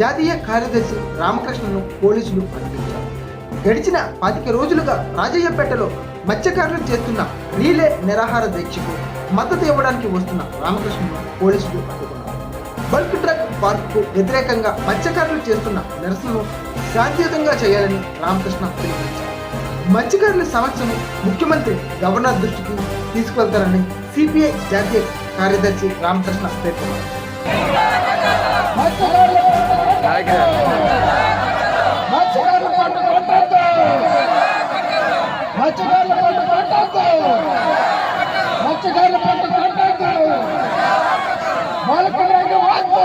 జాతీయ కార్యదర్శి రామకృష్ణను పోలీసులు బంధించారు గడిచిన పాతిక రోజులుగా రాజయ్యపేటలో మత్స్యకారులు చేస్తున్న రీలే నిరాహార దీక్షకు మద్దతు ఇవ్వడానికి వస్తున్న రామకృష్ణను పోలీసులు అడ్డుకున్నారు బల్క్ డ్రగ్ పార్కుకు వ్యతిరేకంగా మత్స్యకారులు చేస్తున్న నిరసనను శాంతియుతంగా చేయాలని రామకృష్ణ పిలుపునిచ్చారు. మత్స్యకారుల సమస్యను ముఖ్యమంత్రి గవర్నర్ దృష్టికి తీసుకువెళ్తారని సిపిఐ జాతీయ కార్యదర్శి రామకృష్ణ పేర్కొన్నారు. మత్స్యకారుల పంట కొట్టద్దు మత్స్యకారుల పంట కొట్టద్దు మత్స్యకారుల పంట కొట్టద్దు మొలక రంగు వద్దు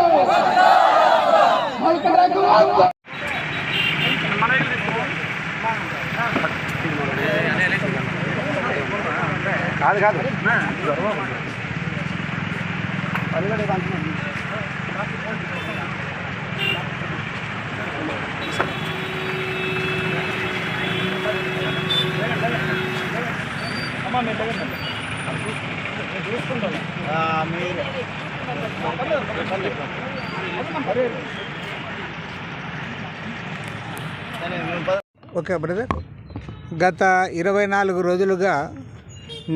మొలక రంగు వద్దు కాదు. ఓకే బ్రదర్ గత ఇరవై నాలుగు రోజులుగా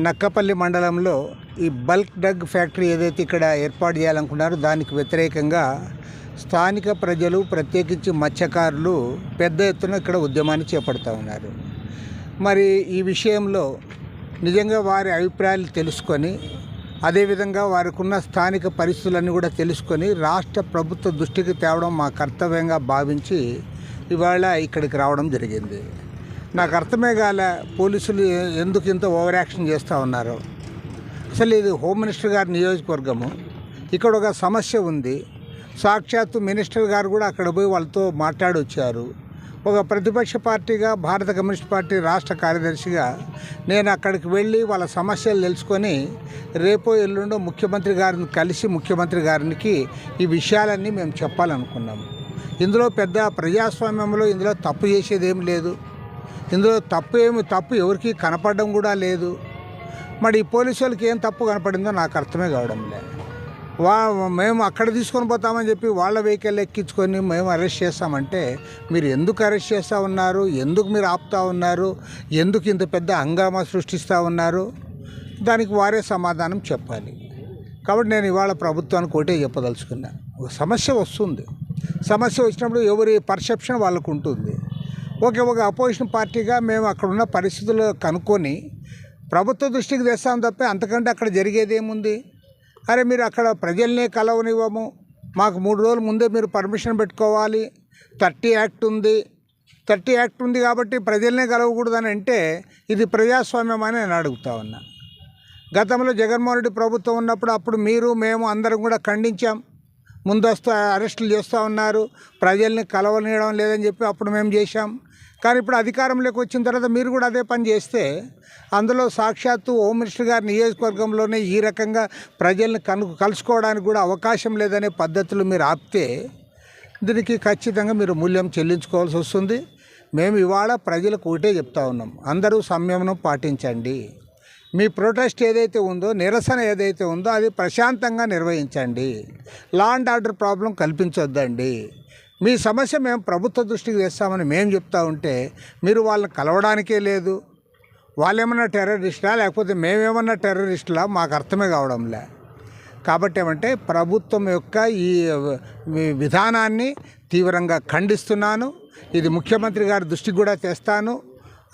నక్కపల్లి మండలంలో ఈ బల్క్ డ్రగ్ ఫ్యాక్టరీ ఏదైతే ఇక్కడ ఏర్పాటు చేయాలనుకున్నారో దానికి వ్యతిరేకంగా స్థానిక ప్రజలు ప్రత్యేకించి మత్స్యకారులు పెద్ద ఎత్తున ఇక్కడ ఉద్యమాన్ని చేపడుతూ ఉన్నారు. మరి ఈ విషయంలో నిజంగా వారి అభిప్రాయాలు తెలుసుకొని అదేవిధంగా వారికి ఉన్న స్థానిక పరిస్థితులన్నీ కూడా తెలుసుకొని రాష్ట్ర ప్రభుత్వ దృష్టికి తేవడం మా కర్తవ్యంగా భావించి ఇవాళ ఇక్కడికి రావడం జరిగింది. నాకు అర్థమే కాల పోలీసులు ఎందుకు ఇంత ఓవర్ యాక్షన్ చేస్తూ ఉన్నారు? అసలు ఇది హోమ్ మినిస్టర్ గారి నియోజకవర్గము. ఇక్కడ ఒక సమస్య ఉంది. సాక్షాత్తు మినిస్టర్ గారు కూడా అక్కడ పోయి వాళ్ళతో మాట్లాడి వచ్చారు ఒక ప్రతిపక్ష పార్టీగా భారత కమ్యూనిస్ట్ పార్టీ రాష్ట్ర కార్యదర్శిగా నేను అక్కడికి వెళ్ళి వాళ్ళ సమస్యలు తెలుసుకొని రేపో ఎల్లుండో ముఖ్యమంత్రి గారిని కలిసి ముఖ్యమంత్రి గారికి ఈ విషయాలన్నీ మేము చెప్పాలనుకున్నాము ఇందులో పెద్ద ప్రజాస్వామ్యంలో ఇందులో తప్పు చేసేదేమి లేదు. ఇందులో తప్పు ఏమి తప్పు ఎవరికి కనపడడం కూడా లేదు. మరి ఈ పోలీసు వాళ్ళకి ఏం తప్పు కనపడిందో నాకు అర్థమే కావడం లేదు వా మేము అక్కడ తీసుకొని పోతామని చెప్పి వాళ్ళ వెహికల్ ఎక్కించుకొని మేము అరెస్ట్ చేస్తామంటే మీరు ఎందుకు అరెస్ట్ చేస్తూ ఉన్నారు? ఎందుకు మీరు ఆపుతా ఉన్నారు? ఎందుకు ఇంత పెద్ద హంగామా సృష్టిస్తూ ఉన్నారు? దానికి వారే సమాధానం చెప్పాలి. కాబట్టి నేను ఇవాళ ప్రభుత్వానికి ఒకటే చెప్పదలుచుకున్నా. ఒక సమస్య వస్తుంది. సమస్య వచ్చినప్పుడు ఎవరి పర్సెప్షన్ వాళ్ళకు ఉంటుంది. ఓకే ఒక అపోజిషన్ పార్టీగా మేము అక్కడ ఉన్న పరిస్థితులు కనుక్కొని ప్రభుత్వ దృష్టికి తెస్తాం తప్ప అంతకంటే అక్కడ జరిగేది ఏముంది? అరే మీరు అక్కడ ప్రజల్నే కలవనివ్వము. మాకు మూడు రోజుల ముందే మీరు పర్మిషన్ పెట్టుకోవాలి. థర్టీ యాక్ట్ ఉంది. థర్టీ యాక్ట్ ఉంది కాబట్టి ప్రజల్నే కలవకూడదని అంటే ఇది ప్రజాస్వామ్యం అని నేను అడుగుతా ఉన్నా. గతంలో జగన్మోహన్ రెడ్డి ప్రభుత్వం ఉన్నప్పుడు అప్పుడు మీరు మేము అందరం కూడా ఖండించాం. ముందస్తు అరెస్టులు చేస్తూ ఉన్నారు. ప్రజల్ని కలవనీయడం లేదని చెప్పి అప్పుడు మేము చేశాం. కానీ ఇప్పుడు అధికారంలోకి వచ్చిన తర్వాత మీరు కూడా అదే పని చేస్తే అందులో సాక్షాత్తు హోమ్ మినిస్టర్ గారి నియోజకవర్గంలోనే ఈ రకంగా ప్రజల్ని కను కలుసుకోవడానికి కూడా అవకాశం లేదనే పద్ధతులు మీరు ఆపితే దీనికి ఖచ్చితంగా మీరు మూల్యం చెల్లించుకోవాల్సి వస్తుంది. మేము ఇవాళ ప్రజలకు ఒకటే చెప్తా ఉన్నాం. అందరూ సంయమనం పాటించండి. మీ ప్రొటెస్ట్ ఏదైతే ఉందో నిరసన ఏదైతే ఉందో అది ప్రశాంతంగా నిర్వహించండి. లా అండ్ ఆర్డర్ ప్రాబ్లం కల్పించొద్దండి. మీ సమస్య మేము ప్రభుత్వ దృష్టికి తెస్తామని మేము చెప్తా ఉంటే మీరు వాళ్ళని కలవడానికే లేదు. వాళ్ళేమన్నా టెర్రరిస్టా లేకపోతే మేమేమన్నా టెర్రరిస్టులా? మాకు అర్థమే కావడంలే. కాబట్టి ఏమంటే ప్రభుత్వం యొక్క ఈ విధానాన్ని తీవ్రంగా ఖండిస్తున్నాను. ఇది ముఖ్యమంత్రి గారి దృష్టికి కూడా తెస్తాను.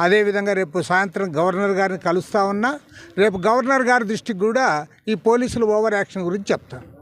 అదేవిధంగా రేపు సాయంత్రం గవర్నర్ గారిని కలుస్తా ఉన్నా. రేపు గవర్నర్ గారి దృష్టికి కూడా ఈ పోలీసులు ఓవర్ యాక్షన్ గురించి చెప్తాను.